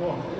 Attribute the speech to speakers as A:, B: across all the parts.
A: 哇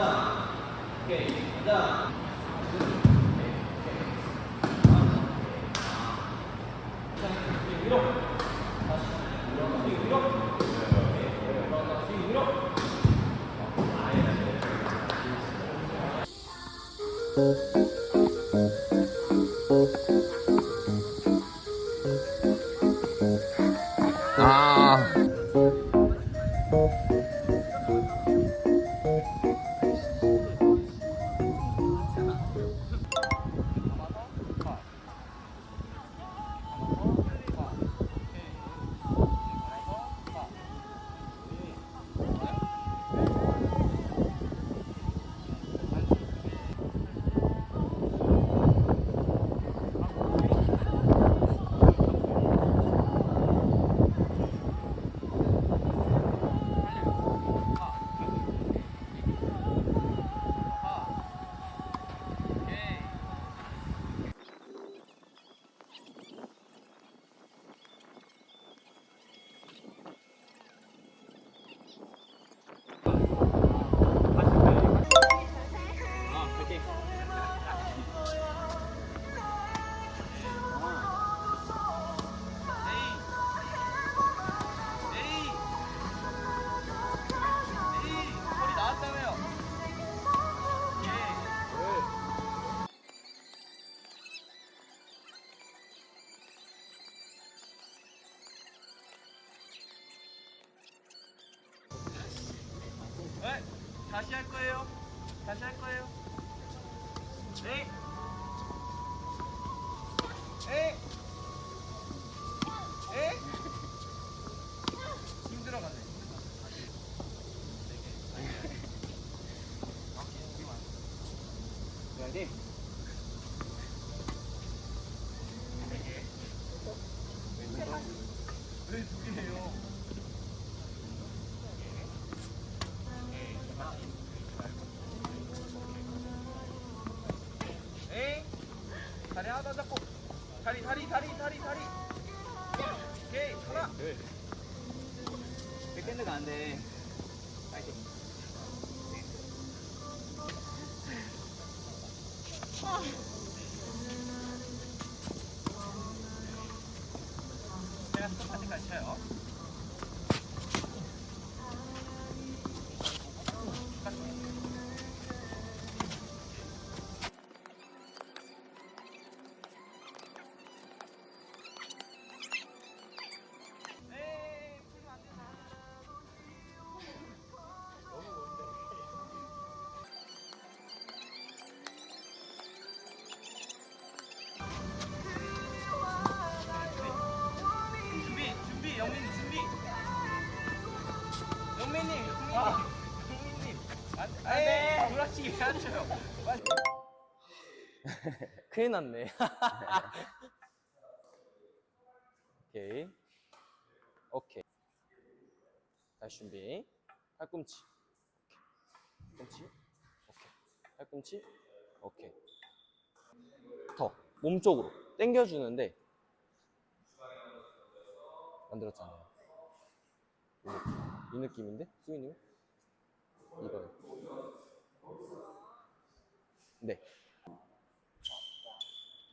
A: 아.
B: 네, 다시 할 거예요. 다시 할 거예요. 네. 에. 에. 힘들어 가네. 네. 다리 다리 다리 다리. 오케이 하나 백핸드가 안돼. 파이팅
A: 큰일 났네. 오케이. 오케이. 다시 준비. 팔꿈치. 오케이. 팔꿈치. 오케이. 팔꿈치. 오케이. 더. 몸쪽으로. 당겨주는데. 만들었잖아요. 이 느낌. 이 느낌인데? 수인님? 이거요. 네.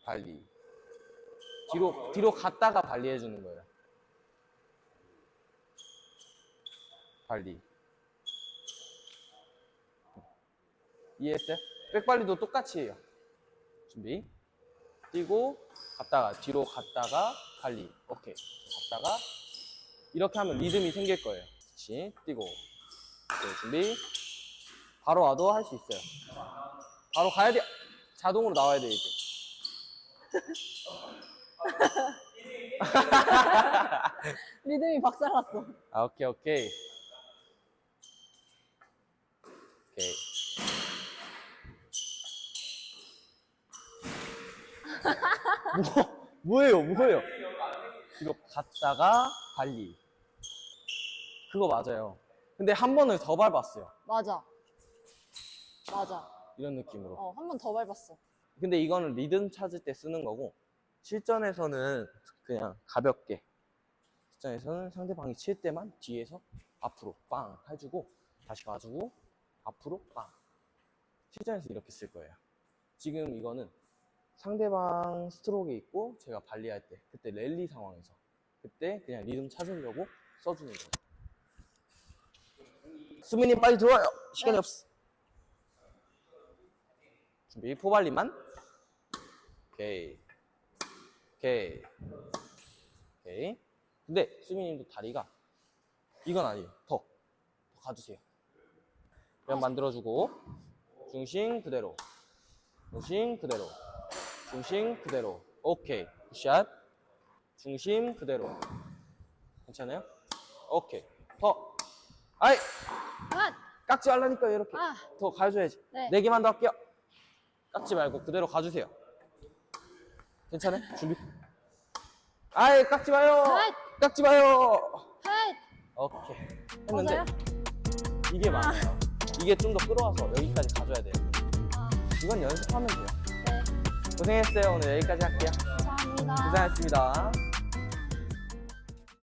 A: 발리. 뒤로, 뒤로 갔다가 발리 해주는 거예요. 발리. 이해했어요? 백발리도 똑같이 해요. 준비. 뛰고, 갔다가, 뒤로 갔다가, 발리. 오케이. 갔다가, 이렇게 하면 리듬이 생길 거예요. 그렇지. 뛰고. 오케이, 준비. 바로 와도 할 수 있어요. 바로 가야 돼. 자동으로 나와야 돼, 이제.
C: 리듬이 박살났어.
A: 아, 오케이, 오케이. 오케이. 뭐, 뭐예요, 뭐예요? 이거 갔다가 발리. 그거 맞아요. 근데 한 번을 더 밟았어요.
C: 맞아. 맞아.
A: 이런 느낌으로.
C: 어, 한 번 더 밟았어.
A: 근데 이거는 리듬 찾을 때 쓰는 거고, 실전에서는 그냥 가볍게. 실전에서는 상대방이 칠 때만 뒤에서 앞으로 빵 해주고, 다시 가지고, 앞으로 빵. 실전에서 이렇게 쓸 거예요. 지금 이거는 상대방 스트로크에 있고, 제가 발리할 때, 그때 랠리 상황에서, 그때 그냥 리듬 찾으려고 써주는 거예요. 수민님 빨리 들어와요! 시간이
C: 네.
A: 없어. 준비, 포발리만. 오케이. 오케이. 오케이. 근데 수민님도 다리가 이건 아니에요. 더. 더 가주세요. 그냥 만들어주고 중심 그대로. 중심 그대로. 중심 그대로. 오케이. 굿샷. 중심 그대로. 괜찮아요? 오케이. 더. 아이!
C: 아!
A: 깎지 말라니까 이렇게.
C: 아!
A: 더 가줘야지.
C: 네.
A: 네 개만 더 할게요. 깎지 말고 그대로 가주세요. 괜찮아요? 준비. 아이, 깎지 마요.
C: 아이!
A: 깎지 마요.
C: 하이!
A: 오케이. 했는데
C: 맞아요?
A: 이게 많아요. 이게 좀 더 끌어와서 여기까지 가져야 돼요.
C: 아,
A: 이건 연습하면 돼요.
C: 네.
A: 고생했어요. 오늘 여기까지 할게요.
C: 감사합니다.
A: 고생하셨습니다.